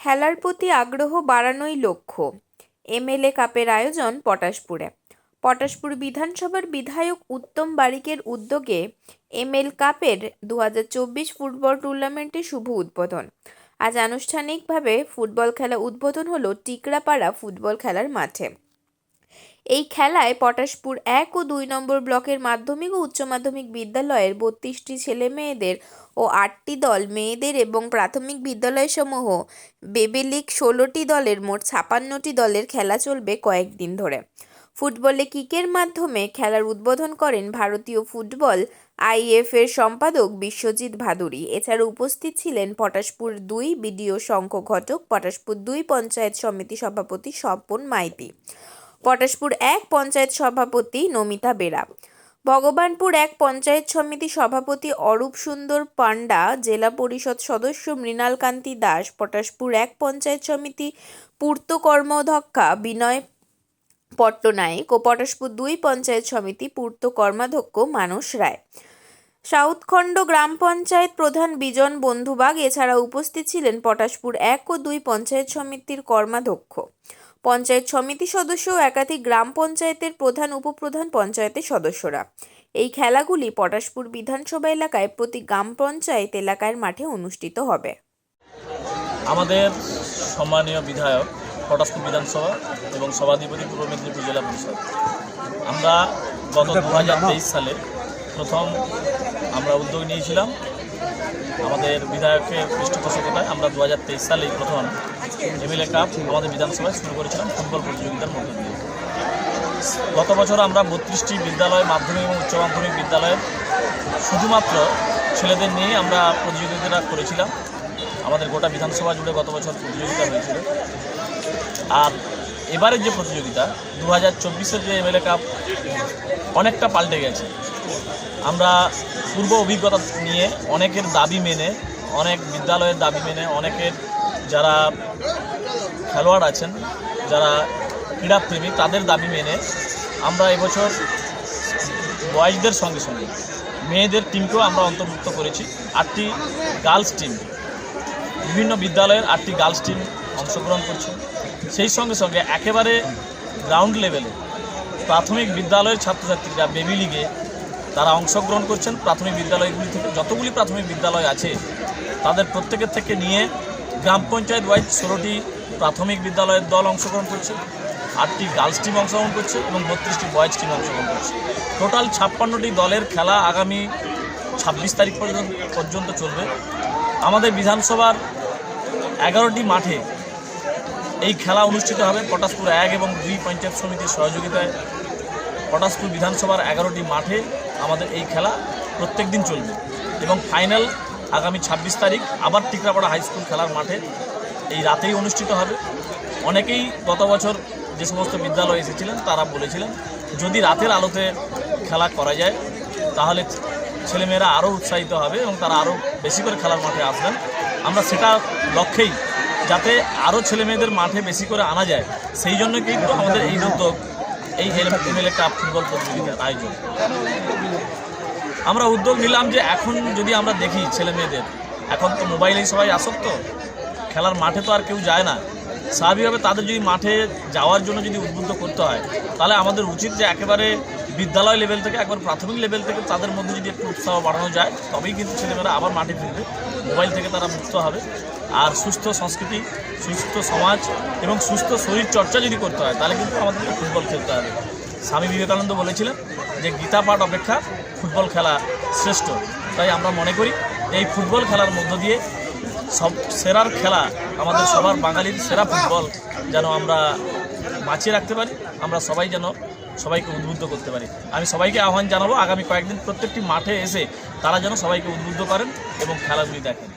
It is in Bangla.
খেলার প্রতি আগ্রহ বাড়ানোই লক্ষ্য। এমএলএ কাপের আয়োজন পটাশপুরে। পটাশপুর বিধানসভার বিধায়ক উত্তম বারিকের উদ্যোগে এমএল কাপের দু হাজার চব্বিশ ফুটবল টুর্নামেন্টে শুভ উদ্বোধন। আজ আনুষ্ঠানিকভাবে ফুটবল খেলা উদ্বোধন হলো টিকরাপাড়া ফুটবল খেলার মাঠে। এই খেলায় পটাশপুর এক ও দুই নম্বর ব্লকের মাধ্যমিক ও উচ্চ মাধ্যমিক বিদ্যালয়ের বত্রিশটি ছেলে মেয়েদের ও আটটি দল মেয়েদের এবং প্রাথমিক বিদ্যালয়সমূহ বেবেলিক ষোলোটি দলের মোট ছাপান্নটি দলের খেলা চলবে কয়েকদিন ধরে। ফুটবলে কিকের মাধ্যমে খেলার উদ্বোধন করেন ভারতীয় ফুটবল আইএফ এর সম্পাদক বিশ্বজিৎ ভাদুরী। এছাড়া উপস্থিত ছিলেন পটাশপুর দুই বিডিও শঙ্খ ঘটক, পটাশপুর দুই পঞ্চায়েত সমিতি সভাপতি স্বপন মাইতি। পটাশপুর এক পঞ্চায়েত সভাপতি নমিতা বেরা, ভগবানপুর এক পঞ্চায়েত সমিতি সভাপতি অরূপ সুন্দর পান্ডা জেলা পরিষদ সদস্য মৃণালকান্তি দাস, পটাশপুর এক পঞ্চায়েত সমিতি পূর্ত কর্মাধ্যক্ষা বিনয় পট্টনায়ক ও পটাশপুর দুই পঞ্চায়েত সমিতি পূর্ত কর্মাধ্যক্ষ মানস রায়। সাউথখণ্ড গ্রাম পঞ্চায়েত প্রধান বিজন বন্ধুবাগ এছাড়া উপস্থিত ছিলেন পটাশপুর এক ও দুই পঞ্চায়েত সমিতির কর্মাধ্যক্ষ। পঞ্চায়েত সমিতি সদস্য ও একাধিক গ্রাম পঞ্চায়েতের প্রধান উপপ্রধান পঞ্চায়েতের সদস্যরা। এই খেলাগুলি পটাশপুর বিধানসভা এলাকায় প্রতি গ্রাম পঞ্চায়েত এলাকার মাঠে অনুষ্ঠিত হবে। আমাদের সম্মানীয় বিধায়ক পটাশপুর বিধানসভা এবং সভাধিপতি পূর্ব মেদিনীপুর জেলা পরিষদ। আমরা গত দুহাজার তেইশ সালে প্রথম আমরা উদ্যোগ নিয়েছিলাম। আমাদের বিধায়কের পৃষ্ঠপোষকতায় আমরা দু সালেই প্রথম এমএলএ কাপ আমাদের বিধানসভায় শুরু করেছিলাম ফুটবল প্রতিযোগিতার মধ্য দিয়ে। গত বছর আমরা বত্রিশটি বিদ্যালয় মাধ্যমিক এবং উচ্চ মাধ্যমিক বিদ্যালয়ের শুধুমাত্র ছেলেদের নিয়ে আমরা প্রতিযোগিতাটা করেছিলাম। আমাদের গোটা বিধানসভা জুড়ে গত বছর প্রতিযোগিতা হয়েছিল। আর এবারের যে প্রতিযোগিতা দু হাজার চব্বিশের যে এমএলএ কাপ, অনেকটা পাল্টে গেছে। আমরা পূর্ব অভিজ্ঞতা নিয়ে অনেকের দাবি মেনে, অনেক বিদ্যালয়ের দাবি মেনে, অনেকের যারা খেলোয়াড় আছেন, যারা ক্রীড়াপ্রেমী, তাদের দাবি মেনে আমরা এবছর বয়েজদের সঙ্গে সঙ্গে মেয়েদের টিমকেও আমরা অন্তর্ভুক্ত করেছি। আটটি গার্লস টিম বিভিন্ন বিদ্যালয়ের আটটি গার্লস টিম অংশগ্রহণ করছে। সেই সঙ্গে সঙ্গে একেবারে গ্রাউন্ড লেভেলে প্রাথমিক বিদ্যালয়ের ছাত্রছাত্রীরা বেবি লিগে তারা অংশগ্রহণ করছেন। প্রাথমিক বিদ্যালয়গুলি থেকে যতগুলি প্রাথমিক বিদ্যালয় আছে, তাদের প্রত্যেকের থেকে নিয়ে গ্রাম পঞ্চায়েত ওয়াইজ ষোলোটি প্রাথমিক বিদ্যালয়ের দল অংশগ্রহণ করছে, আটটি গার্লস টিম অংশগ্রহণ করছে এবং বত্রিশটি বয়েজ টিম অংশগ্রহণ করছে। টোটাল ছাপ্পান্নটি দলের খেলা আগামী ছাব্বিশ তারিখ পর্যন্ত পর্যন্ত চলবে। আমাদের বিধানসভার এগারোটি মাঠে এই খেলা অনুষ্ঠিত হবে, পটাশপুর এক এবং দুই পঞ্চায়েত সমিতির সহযোগিতায়। পটাশপুর বিধানসভার এগারোটি মাঠে আমাদের এই খেলা প্রত্যেক দিন চলবে এবং ফাইনাল আগামী ছাব্বিশ তারিখ আবার টিকরাপাড়া হাই স্কুল খেলার মাঠে এই রাতেই অনুষ্ঠিত হবে। অনেকেই গত বছর যে সমস্ত বিদ্যালয়ে এসেছিলেন, তারা বলেছিলেন, যদি রাতের আলোতে খেলা করা যায়, তাহলে ছেলেমেয়েরা আরও উৎসাহিত হবে এবং তারা আরও বেশি করে খেলার মাঠে আসবেন। আমরা সেটা লক্ষ্যেই যাতে আরও ছেলেমেয়েদের মাঠে বেশি করে আনা যায়। সেই জন্য কিন্তু আমাদের এই উদ্যোগ, এই হেলমেট এমএলএ কাপ ফুটবল প্রতিযোগিতার আয়োজন। আমরা উদ্যোগ নিলাম যে এখন যদি আমরা দেখি ছেলে মেয়েদের, এখন তো মোবাইলেই সবাই আসক্ত, খেলার মাঠে তো আর কেউ যায় না। স্বাভাবিকভাবে তাদের যদি মাঠে যাওয়ার জন্য যদি উদ্বুদ্ধ করতে হয়, তাহলে আমাদের উচিত যে একেবারে বিদ্যালয় লেভেল থেকে, একবার প্রাথমিক লেভেল থেকে তাদের মধ্যে যদি একটু উৎসাহ বাড়ানো যায়, তবেই কিন্তু ছেলেমেয়েরা আবার মাঠে ফিরবে। মোবাইল থেকে তারা মুক্ত হবে। আর সুস্থ সংস্কৃতি, সুস্থ সমাজ এবং সুস্থ শরীর চর্চা যদি করতে হয়, তাহলে কিন্তু আমাদেরকে ফুটবল খেলতে হবে। স্বামী বিবেকানন্দ বলেছিলেন যে গীতা পাঠ অপেক্ষা ফুটবল খেলা শ্রেষ্ঠ। তাই আমরা মনে করি এই ফুটবল খেলার মধ্য দিয়ে সব সেরার খেলা আমাদের সবার বাঙালির সেরা ফুটবল যেন আমরা বাঁচিয়ে রাখতে পারি, আমরা সবাই যেন সবাইকে উদ্বুদ্ধ করতে পারি। আমি সবাইকে আহ্বান জানাব, আগামী কয়েকদিন প্রত্যেকটি মাঠে এসে তারা যেন সবাইকে উদ্বুদ্ধ করেন এবং খেলাগুলি দেখেন।